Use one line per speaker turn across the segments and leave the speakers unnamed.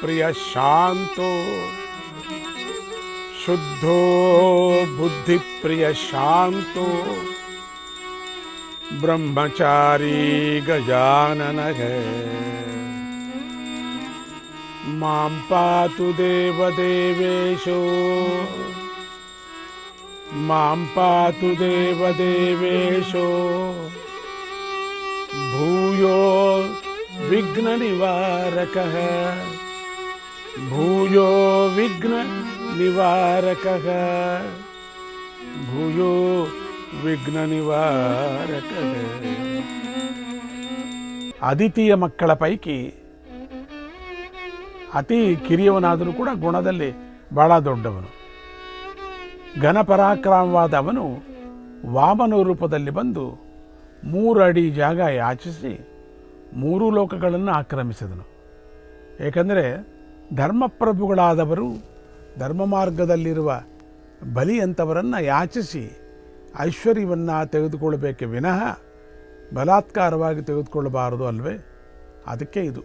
प्रिय शांतो। शुद्धो बुद्धि प्रिय शांतो। ब्रह्मचारी गजानन है। माँ पातु देवदेवेशो माँ पातु देवदेवेशो भूयो विघ्ननिवारकः ನಿವಾರಕ ಭೂಯೋ ವಿಘ್ನ ನಿವಾರಕ ಅದಿತಿಯ ಮಕ್ಕಳ ಪೈಕಿ ಅತಿ ಕಿರಿಯವನಾದರೂ ಕೂಡ ಗುಣದಲ್ಲಿ ಬಹಳ ದೊಡ್ಡವನು. ಘನಪರಾಕ್ರಮವಾದ ಅವನು ವಾಮನ ರೂಪದಲ್ಲಿ ಬಂದು ಮೂರು ಅಡಿ ಜಾಗ ಯಾಚಿಸಿ ಮೂರು ಲೋಕಗಳನ್ನು ಆಕ್ರಮಿಸಿದನು. ಏಕೆಂದರೆ ಧರ್ಮಪ್ರಭುಗಳಾದವರು ಧರ್ಮ ಮಾರ್ಗದಲ್ಲಿರುವ ಬಲಿಯಂಥವರನ್ನು ಯಾಚಿಸಿ ಐಶ್ವರ್ಯವನ್ನು ತೆಗೆದುಕೊಳ್ಳಬೇಕೆ ವಿನಃ ಬಲಾತ್ಕಾರವಾಗಿ ತೆಗೆದುಕೊಳ್ಳಬಾರದು ಅಲ್ವೇ? ಅದಕ್ಕೆ ಇದು.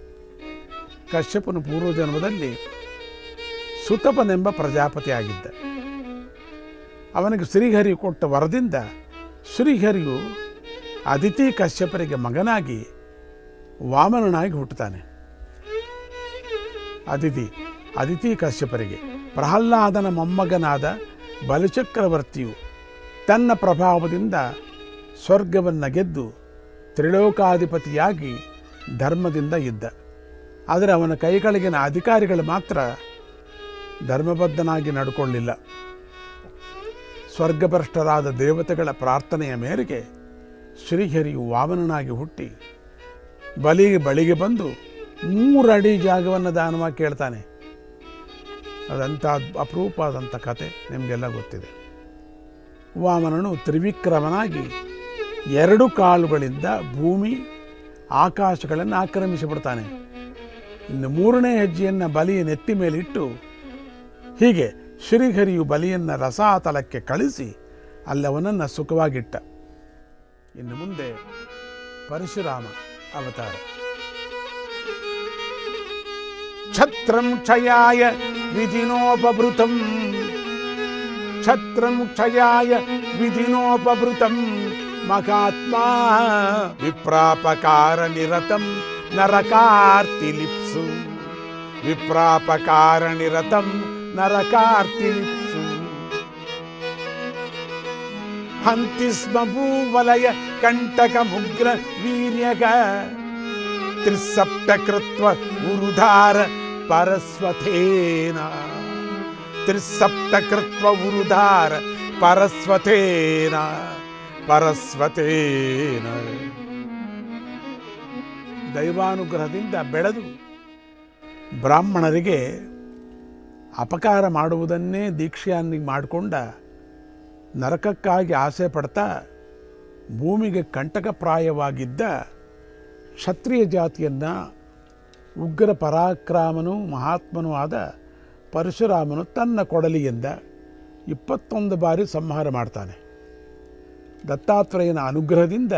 ಕಶ್ಯಪನ ಪೂರ್ವಜನ್ಮದಲ್ಲಿ ಸುತಪನೆಂಬ ಪ್ರಜಾಪತಿಯಾಗಿದ್ದ. ಅವನಿಗೆ ಶ್ರೀಹರಿ ಕೊಟ್ಟ ವರದಿಂದ ಶ್ರೀಹರಿಯು ಅದಿತಿ ಕಶ್ಯಪರಿಗೆ ಮಗನಾಗಿ ವಾಮನನಾಗಿ ಹುಟ್ಟುತ್ತಾನೆ. ಅದಿತಿ ಅದಿತಿ ಕಶ್ಯಪರಿಗೆ. ಪ್ರಹ್ಲಾದನ ಮೊಮ್ಮಗನಾದ ಬಲಿಚಕ್ರವರ್ತಿಯು ತನ್ನ ಪ್ರಭಾವದಿಂದ ಸ್ವರ್ಗವನ್ನು ಗೆದ್ದು ತ್ರಿಲೋಕಾಧಿಪತಿಯಾಗಿ ಧರ್ಮದಿಂದ ಇದ್ದ. ಆದರೆ ಅವನ ಕೈಗಳಿಗಿನ ಅಧಿಕಾರಿಗಳು ಮಾತ್ರ ಧರ್ಮಬದ್ಧನಾಗಿ ನಡ್ಕೊಳ್ಳಿಲ್ಲ. ಸ್ವರ್ಗಭ್ರಷ್ಟರಾದ ದೇವತೆಗಳ ಪ್ರಾರ್ಥನೆಯ ಮೇರೆಗೆ ಶ್ರೀಹರಿಯು ವಾಮನನಾಗಿ ಹುಟ್ಟಿ ಬಲಿಗೆ ಬಳಿಗೆ ಬಂದು ಮೂರಡಿ ಜಾಗವನ್ನು ದಾನವಾಗಿ ಕೇಳ್ತಾನೆ. ಅದಂಥ ಅಪರೂಪವಾದಂಥ ಕತೆ, ನಿಮಗೆಲ್ಲ ಗೊತ್ತಿದೆ. ವಾಮನನು ತ್ರಿವಿಕ್ರಮನಾಗಿ ಎರಡು ಕಾಲುಗಳಿಂದ ಭೂಮಿ, ಆಕಾಶಗಳನ್ನು ಆಕ್ರಮಿಸಿಬಿಡ್ತಾನೆ. ಇನ್ನು ಮೂರನೇ ಹೆಜ್ಜೆಯನ್ನು ಬಲಿಯ ನೆತ್ತಿ ಮೇಲಿಟ್ಟು ಹೀಗೆ ಶ್ರೀಹರಿಯು ಬಲಿಯನ್ನು ರಸಾತಲಕ್ಕೆ ಕಳಿಸಿ ಅಲ್ಲವನನ್ನು ಸುಖವಾಗಿಟ್ಟ. ಇನ್ನು ಮುಂದೆ ಪರಶುರಾಮ ಅವತಾರ. క్షత్రం క్షయాయ విధినోపభృతం క్షత్రం క్షయాయ విధినోపభృతం మహాత్మా విప్రాపకార నిరతం నరకార్తిలిప్సు. విప్రాపకార నిరతం నరకార్తిలిప్సు. హంతి స్మ భూవలయ కంటకముగ్ర వీర్యక త్రిసప్త కృత్వ ఉరుధార ಪರಸ್ವಥೇನ ತ್ರಿಸಪ್ತಕೃತ್ವ ಕೃತ್ವ ಪರಸ್ವಥೇನ ಪರಸ್ವತೇನ. ದೈವಾನುಗ್ರಹದಿಂದ ಬೆಳೆದು ಬ್ರಾಹ್ಮಣರಿಗೆ ಅಪಕಾರ ಮಾಡುವುದನ್ನೇ ದೀಕ್ಷೆಯಾಗಿ ಮಾಡಿಕೊಂಡ ನರಕಕ್ಕಾಗಿ ಆಸೆ ಪಡ್ತಾ ಭೂಮಿಗೆ ಕಂಟಕಪ್ರಾಯವಾಗಿದ್ದ ಕ್ಷತ್ರಿಯ ಜಾತಿಯನ್ನು ಉಗ್ರ ಪರಾಕ್ರಾಮನೂ ಮಹಾತ್ಮನೂ ಆದ ಪರಶುರಾಮನು ತನ್ನ ಕೊಡಲಿಯಿಂದ ಇಪ್ಪತ್ತೊಂದು ಬಾರಿ ಸಂಹಾರ ಮಾಡ್ತಾನೆ. ದತ್ತಾತ್ರೇಯನ ಅನುಗ್ರಹದಿಂದ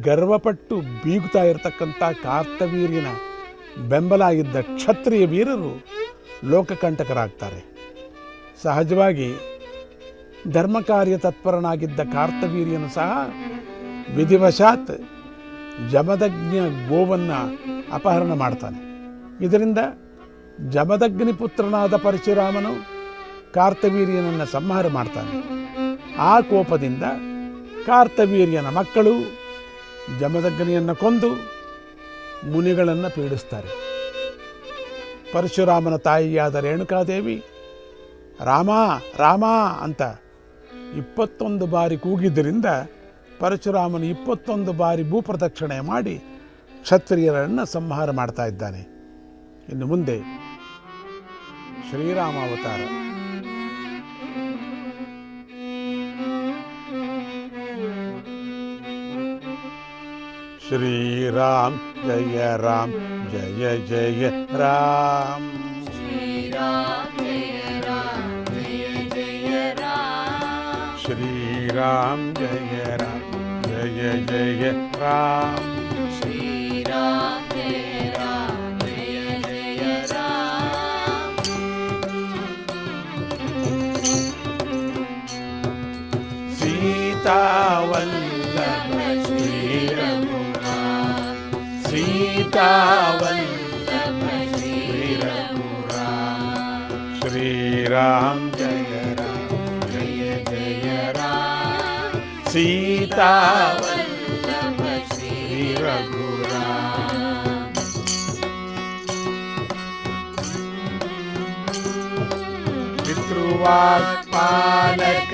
ಗರ್ವಪಟ್ಟು ಬೀಗುತ್ತಾ ಇರತಕ್ಕಂಥ ಕಾರ್ತವೀರ್ಯನ ಬೆಂಬಲ ಆಗಿದ್ದ ಕ್ಷತ್ರಿಯ ವೀರರು ಲೋಕಕಂಟಕರಾಗ್ತಾರೆ. ಸಹಜವಾಗಿ ಧರ್ಮ ಕಾರ್ಯ ತತ್ಪರನಾಗಿದ್ದ ಕಾರ್ತವೀರ್ಯನು ಸಹ ವಿಧಿವಶಾತ್ ಜಮದಜ್ಞ ಗೋವನ್ನು ಅಪಹರಣ ಮಾಡ್ತಾನೆ. ಇದರಿಂದ ಜಮದಗ್ನಿ ಪುತ್ರನಾದ ಪರಶುರಾಮನು ಕಾರ್ತವೀರ್ಯನನ್ನು ಸಂಹಾರ ಮಾಡ್ತಾನೆ. ಆ ಕೋಪದಿಂದ ಕಾರ್ತವೀರ್ಯನ ಮಕ್ಕಳು ಜಮದಗ್ನಿಯನ್ನು ಕೊಂದು ಮುನಿಗಳನ್ನು ಪೀಡಿಸ್ತಾರೆ. ಪರಶುರಾಮನ ತಾಯಿಯಾದ ರೇಣುಕಾದೇವಿ, ರಾಮ ರಾಮ ಅಂತ ಇಪ್ಪತ್ತೊಂದು ಬಾರಿ ಕೂಗಿದ್ದರಿಂದ ಪರಶುರಾಮನು ಇಪ್ಪತ್ತೊಂದು ಬಾರಿ ಭೂಪ್ರದಕ್ಷಿಣೆ ಮಾಡಿ ಕ್ಷತ್ರಿಯರನ್ನು ಸಂಹಾರ ಮಾಡ್ತಾ ಇದ್ದಾನೆ ಇನ್ನು ಮುಂದೆ ಶ್ರೀರಾಮ ಅವತಾರ ಶ್ರೀರಾಮ್ ಜಯ ರಾಮ್ ಜಯ ಜಯ ರಾಮ್
श्रीराम जय राम जय जय राम
ಶ್ರೀರಾಮ್ ಜಯ ರಾಮ್ ಜಯ ಜಯ ರಾಮ್
श्रीराम जय राम जय जय राम சீதாவல்லப ஸ்ரீரகுணா சீதாவல்லப ஸ்ரீரகுணா ஸ்ரீராம் ஜெய ராம் ஜெய ஜெய ராம் சீதாவல்லப ஸ்ரீரகு पितृवाक्पालक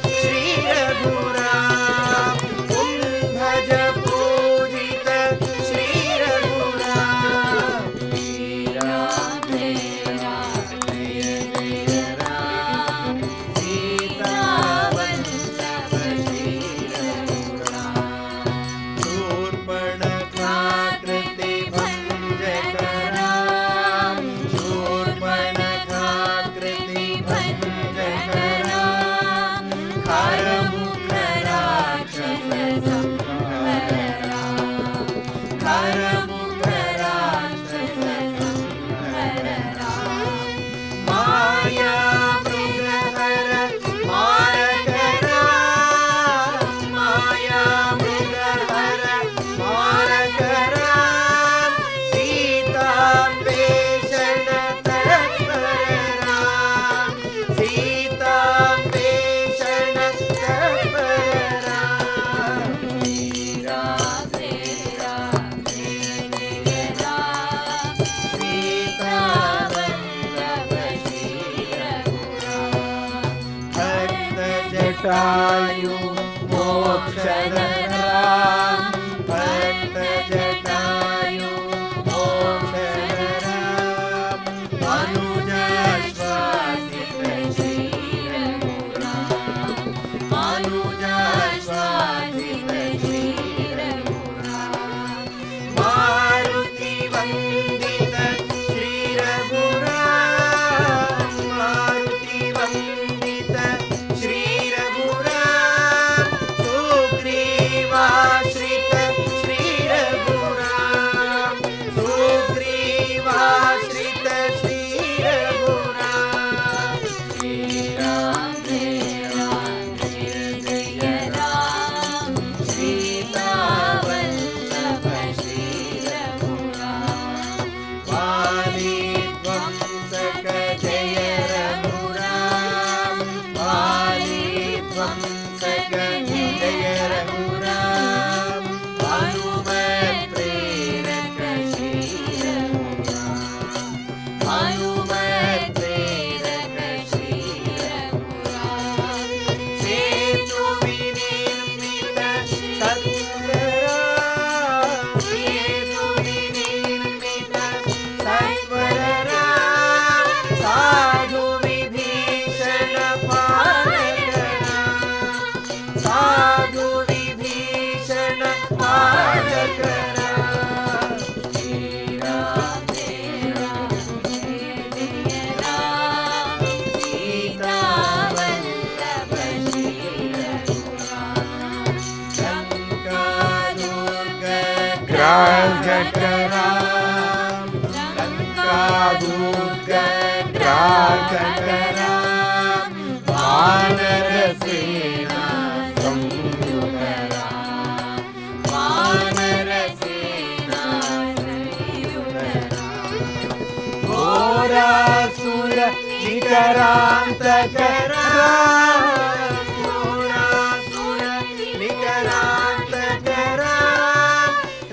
Bye.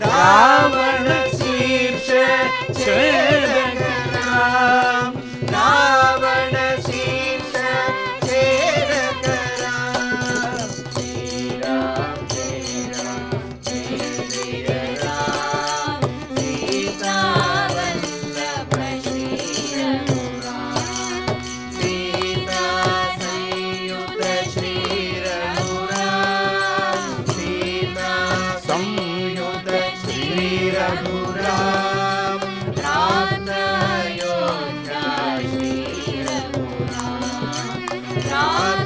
रावण
शीर्ष छेद राम
아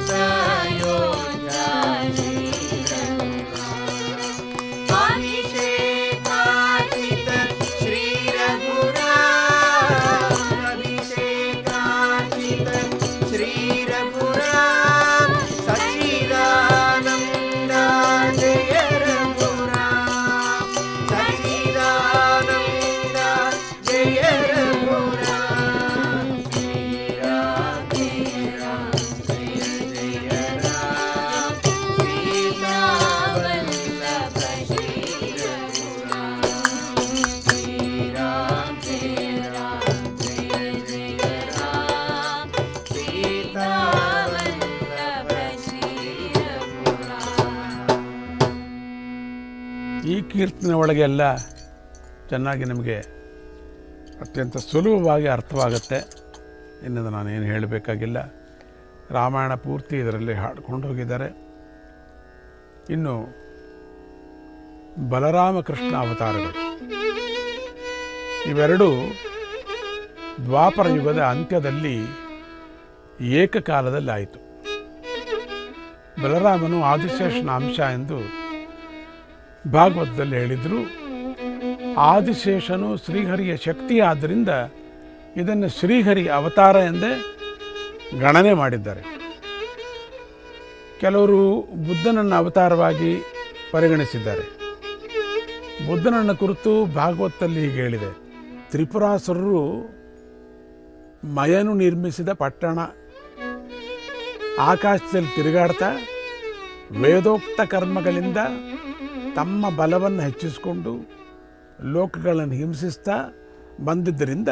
ಈ ಒಳಗೆ ಎಲ್ಲ ಚೆನ್ನಾಗಿ ನಮಗೆ ಅತ್ಯಂತ ಸುಲಭವಾಗಿ ಅರ್ಥವಾಗುತ್ತೆ ಇನ್ನದು ನಾನೇನು ಹೇಳಬೇಕಾಗಿಲ್ಲ. ರಾಮಾಯಣ ಪೂರ್ತಿ ಇದರಲ್ಲಿ ಹಾಡ್ಕೊಂಡು ಹೋಗಿದ್ದಾರೆ. ಇನ್ನು ಬಲರಾಮ ಕೃಷ್ಣ ಅವತಾರಗಳು. ಇವೆರಡೂ ದ್ವಾಪರ ಯುಗದ ಅಂತ್ಯದಲ್ಲಿ ಏಕಕಾಲದಲ್ಲಿ ಆಯಿತು. ಬಲರಾಮನು ಆದಿಶೇಷನ ಅಂಶ ಎಂದು ಭಾಗವತದಲ್ಲಿ ಹೇಳಿದರು, ಆದಿಶೇಷನು ಶ್ರೀಹರಿಯ ಶಕ್ತಿ ಆದ್ದರಿಂದ ಇದನ್ನು ಶ್ರೀಹರಿ ಅವತಾರ ಎಂದೇ ಗಣನೆ ಮಾಡಿದ್ದಾರೆ. ಕೆಲವರು ಬುದ್ಧನನ್ನು ಅವತಾರವಾಗಿ ಪರಿಗಣಿಸಿದ್ದಾರೆ. ಬುದ್ಧನನ್ನು ಕುರಿತು ಭಾಗವತದಲ್ಲಿ ಹೀಗೆ ಹೇಳಿದೆ. ತ್ರಿಪುರಾಸುರರು ಮಯನು ನಿರ್ಮಿಸಿದ ಪಟ್ಟಣ, ಆಕಾಶದಲ್ಲಿ ತಿರುಗಾಡ್ತಾ ವೇದೋಕ್ತ ಕರ್ಮಗಳಿಂದ ತಮ್ಮ ಬಲವನ್ನು ಹೆಚ್ಚಿಸಿಕೊಂಡು ಲೋಕಗಳನ್ನು ಹಿಂಸಿಸ್ತಾ ಬಂದಿದ್ದರಿಂದ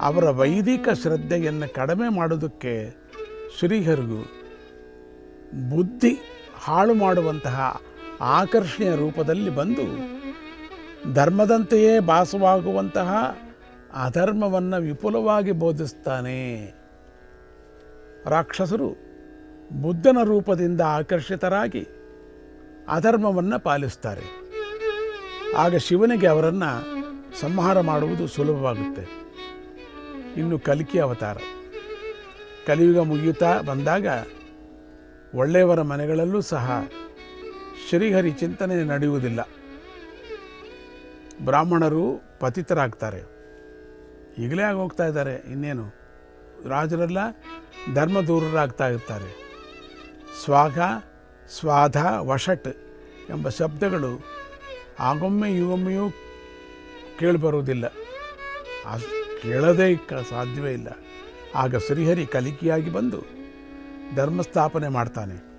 ಅವರ ವೈದಿಕ ಶ್ರದ್ಧೆಯನ್ನು ಕಡಿಮೆ ಮಾಡೋದಕ್ಕೆ ಶ್ರೀಹರಿಗೂ ಬುದ್ಧಿ ಹಾಳು ಮಾಡುವಂತಹ ಆಕರ್ಷಣೆಯ ರೂಪದಲ್ಲಿ ಬಂದು ಧರ್ಮದಂತೆಯೇ ಭಾಸವಾಗುವಂತಹ ಅಧರ್ಮವನ್ನು ವಿಪುಲವಾಗಿ ಬೋಧಿಸ್ತಾನೆ. ರಾಕ್ಷಸರು ಬುದ್ಧನ ರೂಪದಿಂದ ಆಕರ್ಷಿತರಾಗಿ ಅಧರ್ಮವನ್ನು ಪಾಲಿಸ್ತಾರೆ. ಆಗ ಶಿವನಿಗೆ ಅವರನ್ನು ಸಂಹಾರ ಮಾಡುವುದು ಸುಲಭವಾಗುತ್ತೆ. ಇನ್ನು ಕಲಿಕೆ ಅವತಾರ. ಕಲಿಯುಗ ಮುಗಿಯುತ್ತಾ ಬಂದಾಗ ಒಳ್ಳೆಯವರ ಮನೆಗಳಲ್ಲೂ ಸಹ ಶ್ರೀಹರಿ ಚಿಂತನೆ ನಡೆಯುವುದಿಲ್ಲ. ಬ್ರಾಹ್ಮಣರು ಪತಿತರಾಗ್ತಾರೆ. ಈಗಲೇ ಆಗಿ ಹೋಗ್ತಾ ಇದ್ದಾರೆ. ಇನ್ನೇನು? ರಾಜರೆಲ್ಲ ಧರ್ಮದೂರರಾಗ್ತಾ ಇರ್ತಾರೆ. ಸ್ವಾಗ ಸ್ವಾಧ ವಶಟ್ ಎಂಬ ಶಬ್ದಗಳು ಆಗೊಮ್ಮೆ ಈಗೊಮ್ಮೆಯೂ ಕೇಳಿಬರುವುದಿಲ್ಲ. ಆ ಕೇಳದೇ ಕ ಸಾಧ್ಯವೇ ಇಲ್ಲ. ಆಗ ಶ್ರೀಹರಿ ಕಲಿಕೆಯಾಗಿ ಬಂದು ಧರ್ಮಸ್ಥಾಪನೆ ಮಾಡ್ತಾನೆ.